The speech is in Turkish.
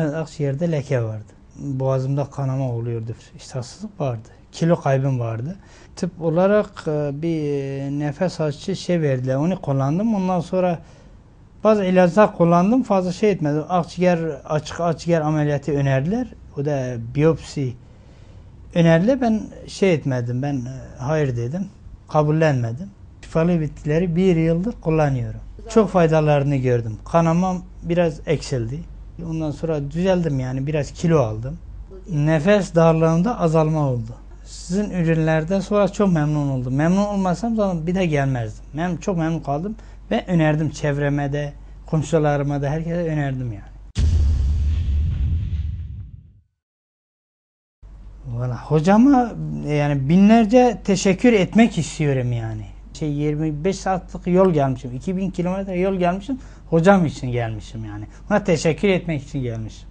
akciğerde leke vardı. Boğazımda kanama oluyordu. İştahsızlık vardı. Kilo kaybım vardı. Tıp olarak e, bir nefes açıcı şey verdiler. Onu kullandım. Ondan sonra bazı ilaçlar kullandım. Fazla şey etmedi. Akciğer, açık akciğer ameliyatı önerdiler. O da biyopsi önerdiler. Ben şey etmedim. Ben e, hayır dedim. Kabullenmedim. Şifalı bitkileri bir yıldır kullanıyorum. Çok faydalarını gördüm. Kanamam biraz eksildi. Ondan sonra düzeldim yani. Biraz kilo aldım. Nefes darlığında azalma oldu. Sizin ürünlerden sonra çok memnun oldum. Memnun olmasam zaten bir de gelmezdim. Mem çok memnun kaldım ve önerdim çevreme de, komşularıma da herkese önerdim yani. Valla hocama yani binlerce teşekkür etmek istiyorum yani. Şey 25 saatlik yol gelmişim. 2000 kilometre yol gelmişim. Hocam için gelmişim yani. Ona teşekkür etmek için gelmişim.